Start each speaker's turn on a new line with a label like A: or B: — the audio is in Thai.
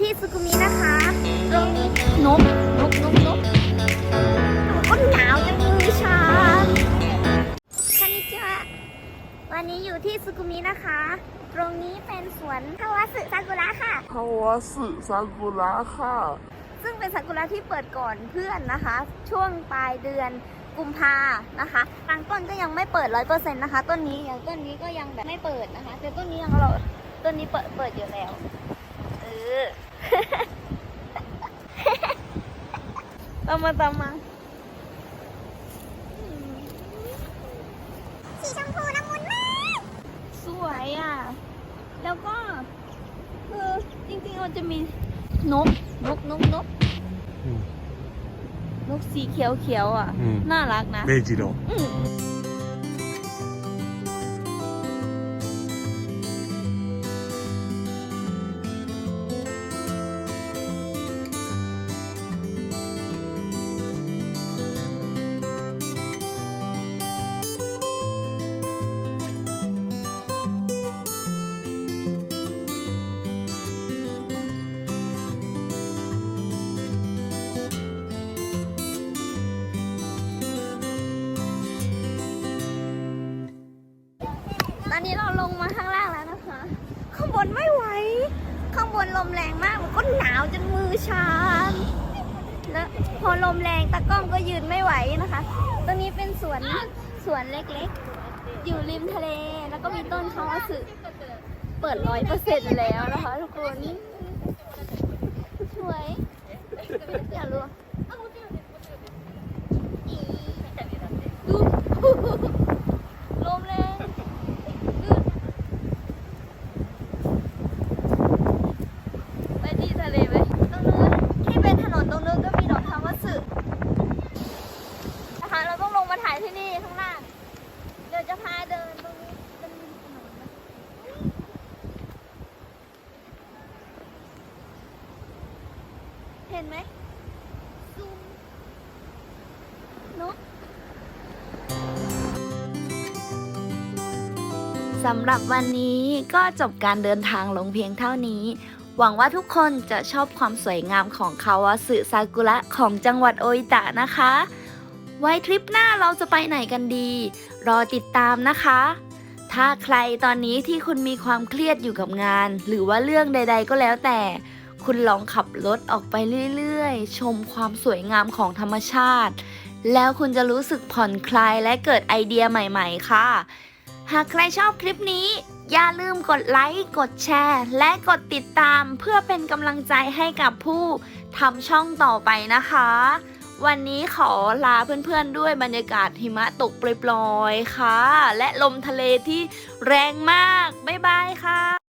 A: ที่สุกุมินะคะตรงนี้นกนกนกนกก็หนาวจังมือชาคานิจิวะวันนี้อยู่ที่สุกุมินะคะ ตรงนี้เป็นสวนคาวาสึซากุระค่ะ
B: คาวาสึซากุระค่ะ
A: ซึ่งเป็นซากุระที่เปิดก่อนเพื่อนนะคะ ช่วงปลายเดือนกุมภานะคะบางต้นก็ยังไม่เปิดร้อยเปอร์เซ็นต์นะคะ ต้นนี้อย่างต้นนี้ก็ยังแบบไม่เปิดนะคะ แต่ต้นนี้ยังเราต้นนี้เปิดเปิดอยู่แล้ว เออามมาตามมา
C: สีชมพูละมุนมาก
A: สวยอะ แล้วก็คือจริงๆมันจะมีนกนกนกนก
B: อืม
A: นกสีเขียวเขียวๆอะ
B: อืม
A: น่ารักนะ
B: เมจิโร่
A: อืมตอนนี้เราลงมาข้างล่างแล้วนะคะ ข้างบนไม่ไหว ข้างบนลมแรงมากมันก็หนาวจนมือชาแล้วพอลมแรงตากล้องก็ยืนไม่ไหวนะคะ ตรงนี้เป็นสวนสวนเล็กๆ อยู่ริมทะเล แล้วก็มีต้นคาวาสึเปิดร้อยเปอร์เซ็นต์แล้วนะคะทุกคนสวยอยากรู้ดูลมแรงไปที่ทะเลไหมตรงนู้นที่เป็นถนน ตรงนู้นก็มีดอกคาวาสึนะคะ เราต้องลงมาถ่ายที่นี่ข้างล่างเดี๋ยวจะพาเดินตรงนี้เป็นถนนนะเห็นไหมซูมนอะสำหรับวันนี้ก็จบการเดินทางลงเพียงเท่านี้ หวังว่าทุกคนจะชอบความสวยงามของคาวาสึซากุระของจังหวัดโออิตะนะคะ ไว้ทริปหน้าเราจะไปไหนกันดี รอติดตามนะคะ ถ้าใครตอนนี้ที่คุณมีความเครียดอยู่กับงาน หรือว่าเรื่องใด ๆ ก็แล้วแต่ คุณลองขับรถออกไปเรื่อยๆ ชมความสวยงามของธรรมชาติ แล้วคุณจะรู้สึกผ่อนคลายและเกิดไอเดียใหม่ ๆ ค่ะ หากใครชอบคลิปนี้ อย่าลืมกดไลค์ กดแชร์ และกดติดตามเพื่อเป็นกำลังใจให้กับผู้ทำช่องต่อไปนะคะ วันนี้ขอลาเพื่อนๆด้วยบรรยากาศหิมะตกปลอยๆค่ะ และลมทะเลที่แรงมาก บ๊ายบายค่ะ